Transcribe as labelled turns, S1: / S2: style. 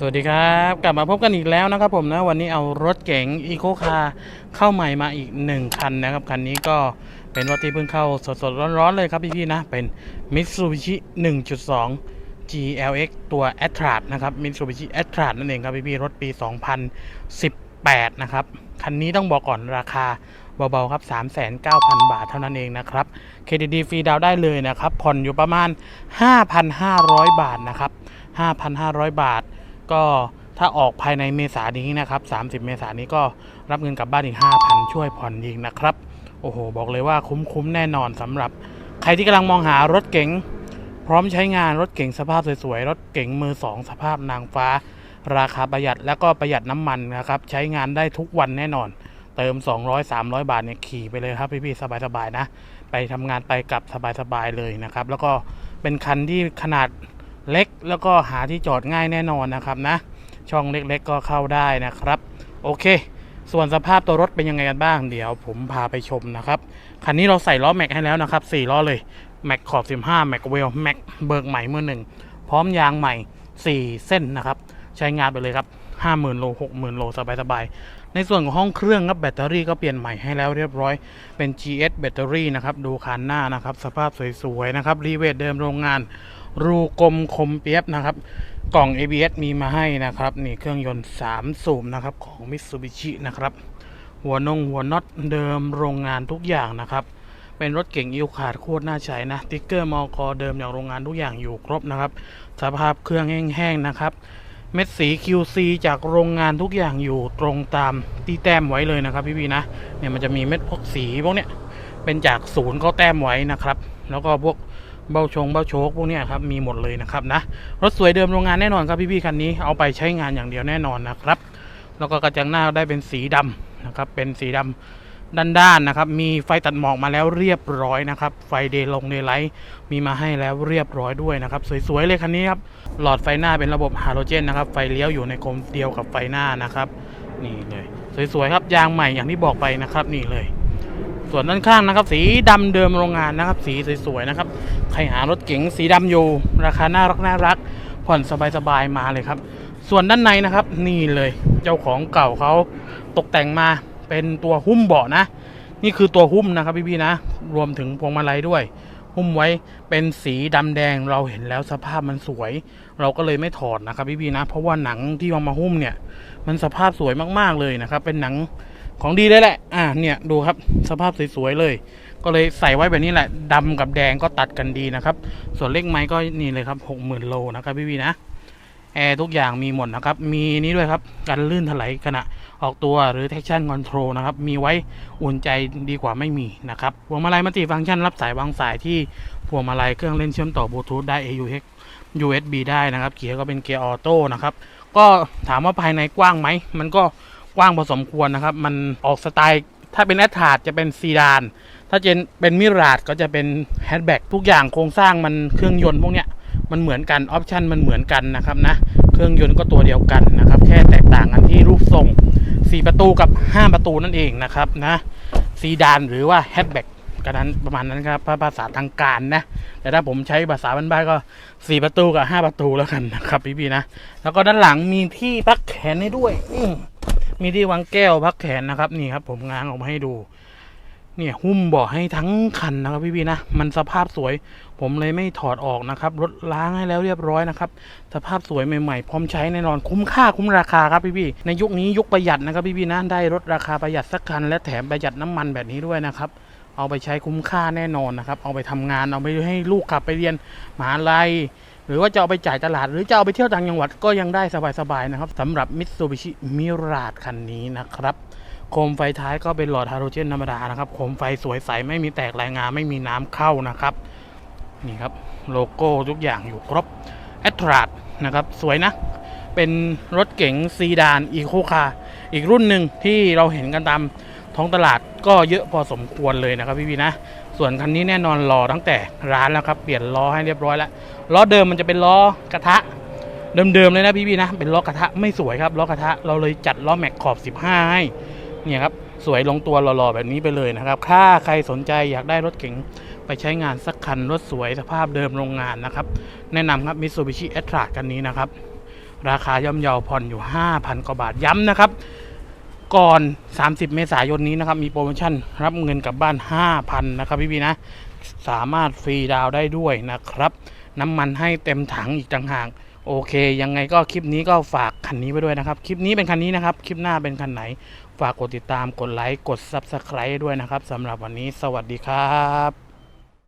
S1: สวัสดีครับ กลับมาพบกันอีกแล้วนะครับผมนะวันนี้เอารถเก๋งอีโคคาเข้าใหม่มาอีก 1 คันนะครับ คันนี้ก็เป็นรถที่เพิ่งเข้าสดๆ ร้อนๆ เลยครับพี่ๆนะ เป็น Mitsubishi 1.2 GLX ตัว a t r a นะครับ Mitsubishi a t r a นั่นเองครับพี่ๆรถปี 2018 นะครับ คันนี้ต้องบอกก่อนราคาเบาๆ ครับ 3,900 บาทเท่านั้นเองนะครับ KDD ฟรีดาวได้เลยนะครับผ่อนอยู่ประมาณ 5,500 บาทนะครับ 5,500 บาท ก็ถ้าออกภายในเมษานี้นะครับ 30 เมษานี้ก็รับเงินกลับบ้านอีก 5,000 ช่วยผ่อนอีกนะครับ โอ้โห บอกเลยว่าคุ้มๆแน่นอนสำหรับ ใครที่กำลังมองหารถเก๋งพร้อมใช้งานรถเก๋งสภาพสวยๆ รถเก๋งมือ2สภาพนางฟ้า ราคาประหยัดแล้วก็ประหยัดน้ำมันนะครับ ใช้งานได้ทุกวันแน่นอน เติม 200 300 บาทเนี่ยขี่ไปเลยครับพี่ๆสบายๆนะ ไปทำงานไปกลับสบายๆเลยนะครับ แล้วก็เป็นคันที่ขนาด เล็กแล้วก็หาที่จอดง่ายแน่นอนนะครับนะ ช่องเล็กๆก็เข้าได้นะครับ โอเค ส่วนสภาพตัวรถเป็นยังไงกันบ้างเดี๋ยวผมพาไปชมนะครับ คันนี้เราใส่ล้อแม็กให้แล้วนะครับ4ล้อเลยแม็กขอบ 15แม็กเวลแม็กเบิกใหม่เมื่อหนึ่งพร้อมยางใหม่ 4 เส้นนะครับ ใช้งานไปเลยครับ 50,000 โล 60,000 โล สบายๆ ในส่วนของห้องเครื่องครับแบตเตอรี่ก็เปลี่ยนใหม่ให้แล้วเรียบร้อยเป็น GS แบตเตอรี่นะครับ ดูคันหน้านะครับ สภาพสวยๆ นะครับ รีเวทเดิมโรงงาน รูกลมคมเปียบนะครับ กล่อง ABS มีมาให้นะครับ นี่เครื่องยนต์ 3 สูบนะครับ ของ Mitsubishi นะครับ หัวนงหัวน็อตเดิมโรงงานทุกอย่างนะครับ เป็นรถเก่งอิวขาดโคตรน่าใช้นะติ๊กเกอร์มอกอเดิมอย่างโรงงานทุกอย่างอยู่ครบนะครับ สภาพเครื่องแห้งๆนะครับ เม็ดสี QC จากโรงงานทุกอย่างอยู่ตรงตามที่แต้มไว้เลยนะครับพี่พีนะ เนี่ยมันจะมีเม็ดพวกสีพวกเนี้ยเป็นจากศูนย์เขาแต้มไว้นะครับ แล้วก็พวก เบ้าชงเบ้าโชกพวกนี้ครับมีหมดเลยนะครับนะรถสวยเดิมโรงงานแน่นอนครับพี่ๆคันนี้เอาไปใช้งานอย่างเดียวแน่นอนนะครับ แล้วก็กระจังหน้าได้เป็นสีดำนะครับเป็นสีดำด้านๆนะครับ มีไฟตัดหมอกมาแล้วเรียบร้อยนะครับ ไฟเดย์ลงเดย์ไลท์มีมาให้แล้วเรียบร้อยด้วยนะครับ สวยๆเลยคันนี้ครับ หลอดไฟหน้าเป็นระบบฮาโลเจนนะครับ ไฟเลี้ยวอยู่ในกลมเดียวกับไฟหน้านะครับ นี่เลย สวยๆครับ ยางใหม่อย่างที่บอกไปนะครับ นี่เลย ส่วนด้านข้างนะครับ สีดำเดิมโรงงานนะครับ สีสวยๆนะครับ ใครหารถเก๋งสีดำอยู่ ราคาน่ารักน่ารัก ผ่อนสบายๆมาเลยครับ ส่วนด้านในนะครับนี่เลยเจ้าของเก่าเขาตกแต่งมาเป็นตัวหุ้มเบาะนะ นี่คือตัวหุ้มนะครับพี่ๆนะ รวมถึงพวงมาลัยด้วย หุ้มไว้เป็นสีดำแดงเราเห็นแล้วสภาพมันสวย เราก็เลยไม่ถอดนะครับพี่ๆนะ เพราะว่าหนังที่เอามาหุ้มเนี่ย มันสภาพสวยมากๆเลยนะครับ เป็นหนัง ของดีเลยแหละ อ่า เนี่ยดูครับสภาพสวยๆเลย ก็เลยใส่ไว้แบบนี้แหละดำกับแดงก็ตัดกันดีนะครับ ส่วนเลขไม้ก็นี่เลยครับหกหมื่นโลนะครับพี่วีนะ แอร์ทุกอย่างมีหมดนะครับ มีนี้ด้วยครับกันลื่นถลายขณะออกตัวหรือ traction control นะครับ มีไว้อุ่นใจดีกว่าไม่มีนะครับ พวงมาลัยมัลติฟังก์ชันรับสายวางสายที่พวงมาลัยเครื่องเล่นเชื่อมต่อบลูทูธได้ AUX USB ได้นะครับ เกียร์ก็เป็นเกียร์ออโต้นะครับ ก็ถามว่าภายในกว้างไหม มันก็ กว้างพอสมควรนะครับ มันออกสไตล์ถ้าเป็นแอตทาร์ดจะเป็นซีดาน ถ้าเจนเป็นมิราดก็จะเป็นแฮชแบ็กทุกอย่างโครงสร้างมันเครื่องยนต์พวกเนี้ยมันเหมือนกันออปชันมันเหมือนกันนะครับนะเครื่องยนต์ก็ตัวเดียวกันนะครับ แค่แตกต่างกันที่รูปทรง 4 ประตูกับ 5 ประตูนั่นเองนะครับนะซีดานหรือว่าแฮชแบ็กกันนั้นประมาณนั้นครับภาษาทางการนะ แต่ถ้าผมใช้ภาษาบ้านๆก็ 4 ประตูกับ 5 ประตูแล้วกันนะครับพี่ๆนะ แล้วก็ด้านหลังมีที่พักแขนให้ด้วยอื มมีที่วางแก้วพักแขนนะครับนี่ครับ ผมง้างออกมาให้ดู เนี่ยหุ้มเบาะให้ทั้งคันนะครับพี่ๆนะมันสภาพสวย ผมเลยไม่ถอดออกนะครับรถล้างให้แล้วเรียบร้อยนะครับสภาพสวยใหม่ๆพร้อมใช้แน่นอนคุ้มค่าคุ้มราคาครับพี่ๆในยุคนี้ยุคประหยัดนะครับพี่ๆนะได้รถราคาประหยัดสักคัน และแถมประหยัดน้ำมันแบบนี้ด้วยนะครับเอาไปใช้คุ้มค่าแน่นอนนะครับ เอาไปทำงาน เอาไปให้ลูกขับไปเรียนมหาลัย หรือว่าจะเอาไปจ่ายตลาด หรือจะเอาไปเที่ยวต่างจังหวัดก็ยังได้สบายๆนะครับสำหรับ Mitsubishi Mirage คันนี้นะครับโคมไฟท้ายก็เป็นหลอดฮาโลเจนธรรมดานะครับโคมไฟสวยใสไม่มีแตกรายงาไม่มีน้ำเข้านะครับนี่ครับโลโก้ทุกอย่างอยู่ครบแอตราดนะครับสวยนะ เป็นรถเก๋งซีดานอีโคคาอีกรุ่นหนึ่งที่เราเห็นกันตามท้องตลาดก็เยอะพอสมควรเลยนะครับพี่ๆนะ ส่วนคันนี้แน่นอนรอตั้งแต่ร้านแล้วครับ เปลี่ยนล้อให้เรียบร้อยแล้วล้อเดิมมันจะเป็นล้อกระทะ เดิมๆเลยนะพี่ๆนะ เป็นล้อกระทะไม่สวยครับล้อกระทะเราเลยจัดล้อแม็กขอบ 15 ให้เนี่ยครับสวยลงตัวหล่อๆแบบนี้ไปเลยนะครับ ถ้าใครสนใจอยากได้รถเก๋งไปใช้งานสักคันรถสวยสภาพเดิมโรงงานนะครับ แนะนำครับ Mitsubishi a t r a คันนี้นะครับ ราคาย่อมเยาผ่อนอยู่ 5,000 กว่าบาทย้ำนะครับ ก่อน 30 เมษายนนี้นะครับ มีโปรโมชั่นรับเงินกลับบ้าน 5,000 นะครับพี่ๆนะ สามารถฟรีดาวได้ด้วยนะครับ น้ำมันให้เต็มถังอีกต่างหาก โอเค ยังไงก็คลิปนี้ก็ฝากคันนี้ไว้ด้วยนะครับ คลิปนี้เป็นคันนี้นะครับ คลิปหน้าเป็นคันไหน ฝากกดติดตาม กดไลค์ กด Subscribe ด้วยนะครับสำหรับวันนี้ สวัสดีครับ